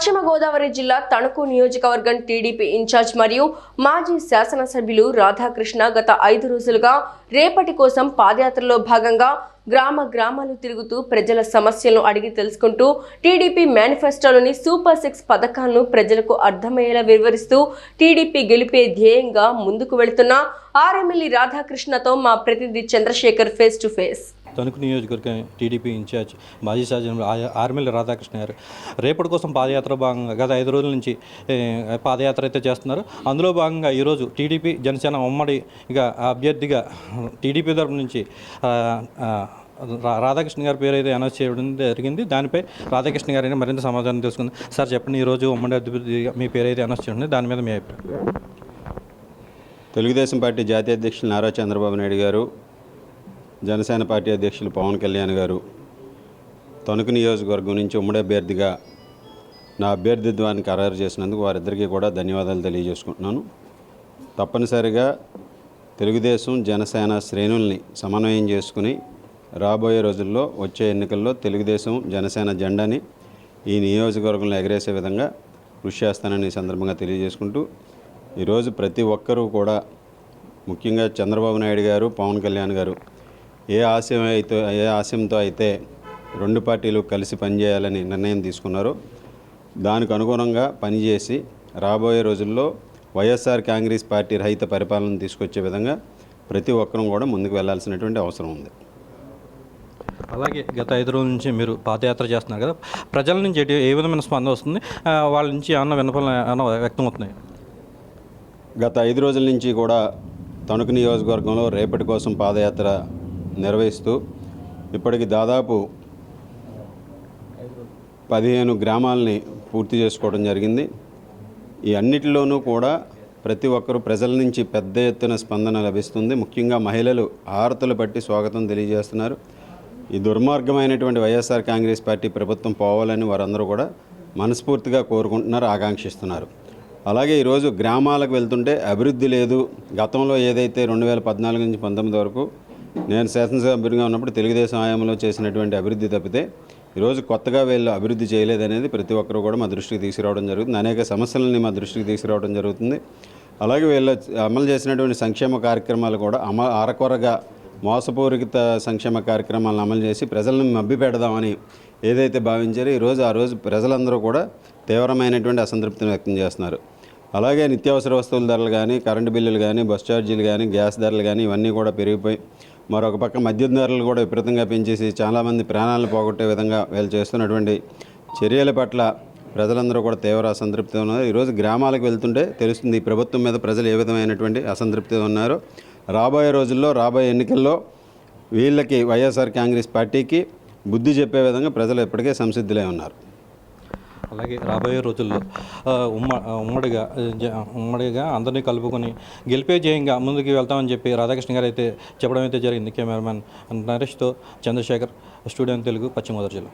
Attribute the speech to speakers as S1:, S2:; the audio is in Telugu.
S1: పశ్చిమ గోదావరి జిల్లా తణుకు నియోజకవర్గం టీడీపీ ఇన్ఛార్జ్ మరియు మాజీ శాసనసభ్యులు రాధాకృష్ణ గత ఐదు రోజులుగా రేపటి కోసం పాదయాత్రలో భాగంగా గ్రామ గ్రామాలు తిరుగుతూ ప్రజల సమస్యలను అడిగి తెలుసుకుంటూ టీడీపీ మేనిఫెస్టోలోని సూపర్ సిక్స్ పథకాలను ప్రజలకు అర్థమయ్యేలా వివరిస్తూ టీడీపీ గెలిపే ధ్యేయంగా ముందుకు వెళుతున్న ఆర్ఎంఎల్ఈ రాధాకృష్ణతో మా ప్రతినిధి Chandrashekar face to face.
S2: Tanuku నియోజకవర్గం టీడీపీ ఇన్ఛార్జ్ మాజీ శాసన ఆర్మిల్ రాధాకృష్ణ గారు. రేపటి కోసం పాదయాత్ర భాగంగా గత ఐదు రోజుల నుంచి పాదయాత్ర అయితే చేస్తున్నారు. అందులో భాగంగా ఈరోజు టీడీపీ జనసేన ఉమ్మడిగా అభ్యర్థిగా టీడీపీ తరపు నుంచి రాధాకృష్ణ గారి పేరు అయితే అనౌన్స్ చేయడం జరిగింది. దానిపై రాధాకృష్ణ గారిని మరింత సమాచారం తెలుసుకుంది. సార్ చెప్పండి ఈరోజు ఉమ్మడి అభ్యర్థిగా మీ పేరు అయితే అనౌన్స్ చేయండి దాని మీద మీ అభిప్రాయం.
S3: తెలుగుదేశం పార్టీ జాతీయ అధ్యక్షులు నారా చంద్రబాబు నాయుడు గారు జనసేన పార్టీ అధ్యక్షులు పవన్ కళ్యాణ్ గారు తణుకు నియోజకవర్గం నుంచి ఉమ్మడి అభ్యర్థిగా నా అభ్యర్థిత్వాన్ని ఖరారు చేసినందుకు వారిద్దరికీ కూడా ధన్యవాదాలు తెలియజేసుకుంటున్నాను. తప్పనిసరిగా తెలుగుదేశం జనసేన శ్రేణుల్ని సమన్వయం చేసుకుని రాబోయే రోజుల్లో వచ్చే ఎన్నికల్లో తెలుగుదేశం జనసేన జెండాని ఈ నియోజకవర్గంలో ఎగరేసే విధంగా కృషి చేస్తానని సందర్భంగా తెలియజేసుకుంటూ ఈరోజు ప్రతి ఒక్కరూ కూడా ముఖ్యంగా చంద్రబాబు నాయుడు గారు పవన్ కళ్యాణ్ గారు ఏ ఆశయం అయితే ఏ ఆశయంతో అయితే రెండు పార్టీలు కలిసి పనిచేయాలని నిర్ణయం తీసుకున్నారో దానికి అనుగుణంగా పనిచేసి రాబోయే రోజుల్లో వైఎస్ఆర్ కాంగ్రెస్ పార్టీ రహిత పరిపాలన తీసుకొచ్చే విధంగా ప్రతి ఒక్కరూ కూడా ముందుకు వెళ్ళాల్సినటువంటి అవసరం ఉంది.
S2: అలాగే గత ఐదు రోజుల నుంచి మీరు పాదయాత్ర చేస్తున్నారు కదా ప్రజల నుంచి ఎటు- ఏ విధమైన స్పందన వస్తుంది? వాళ్ళ నుంచి ఏమన్నా వినపలు ఏమన్నా వ్యక్తం అవుతున్నాయి
S3: గత ఐదు రోజుల నుంచి కూడా తణుకు నియోజకవర్గంలో రేపటి కోసం పాదయాత్ర నిర్వహిస్తూ ఇప్పటికి దాదాపు పదిహేను గ్రామాలని పూర్తి చేసుకోవడం జరిగింది. ఈ అన్నిటిలోనూ కూడా ప్రతి ఒక్కరూ ప్రజల నుంచి పెద్ద ఎత్తున స్పందన లభిస్తుంది. ముఖ్యంగా మహిళలు ఆరతులు పట్టి స్వాగతం తెలియజేస్తున్నారు. ఈ దుర్మార్గమైనటువంటి వైఎస్ఆర్ కాంగ్రెస్ పార్టీ ప్రభుత్వం పోవాలని వారందరూ కూడా మనస్ఫూర్తిగా కోరుకుంటున్నారు ఆకాంక్షిస్తున్నారు. అలాగే ఈరోజు గ్రామాలకు వెళ్తుంటే అభివృద్ధి లేదు. గతంలో ఏదైతే రెండు వేల పద్నాలుగు నుంచి పంతొమ్మిది వరకు నేను శాసనసభ్యుడిగా ఉన్నప్పుడు తెలుగుదేశం హయాంలో చేసినటువంటి అభివృద్ధి తప్పితే ఈరోజు కొత్తగా వీళ్ళు అభివృద్ధి చేయలేదనేది ప్రతి ఒక్కరు కూడా మా దృష్టికి తీసుకురావడం జరుగుతుంది. అనేక సమస్యలని మా దృష్టికి తీసుకురావడం జరుగుతుంది. అలాగే వీళ్ళు అమలు చేసినటువంటి సంక్షేమ కార్యక్రమాలు కూడా అమ అరకొరగా మోసపూరిత సంక్షేమ కార్యక్రమాలను అమలు చేసి ప్రజలను పెడదామని ఏదైతే భావించారో ఈరోజు ఆ రోజు ప్రజలందరూ కూడా తీవ్రమైనటువంటి అసంతృప్తిని వ్యక్తం చేస్తున్నారు. అలాగే నిత్యావసర వస్తువుల ధరలు కానీ కరెంటు బిల్లులు కానీ బస్ ఛార్జీలు కానీ గ్యాస్ ధరలు కానీ ఇవన్నీ కూడా పెరిగిపోయి మరొక పక్క మద్యం ధరలు కూడా విపరీతంగా పెంచేసి చాలామంది ప్రాణాలను పోగొట్టే విధంగా వీళ్ళు చేస్తున్నటువంటి చర్యల పట్ల ప్రజలందరూ కూడా తీవ్ర అసంతృప్తి ఉన్నారు. ఈరోజు గ్రామాలకు వెళ్తుంటే తెలుస్తుంది ఈ ప్రభుత్వం మీద ప్రజలు ఏ విధమైనటువంటి అసంతృప్తి ఉన్నారో. రాబోయే రోజుల్లో రాబోయే ఎన్నికల్లో వీళ్ళకి వైఎస్ఆర్ కాంగ్రెస్ పార్టీకి బుద్ధి చెప్పే విధంగా ప్రజలు ఇప్పటికే సంసిద్ధులై ఉన్నారు.
S2: అలాగే రాబోయే రోజుల్లో ఉమ్మ ఉమ్మడిగా జ- ఉమ్మడిగా అందరినీ కలుపుకొని గెలిపే జయంగా ముందుకు వెళ్తామని చెప్పి రాధాకృష్ణ గారు అయితే చెప్పడం అయితే జరిగింది. కెమెరామెన్ నరేష్తో చంద్రశేఖర్ స్టూడియో తెలుగు పశ్చిమ జిల్లా.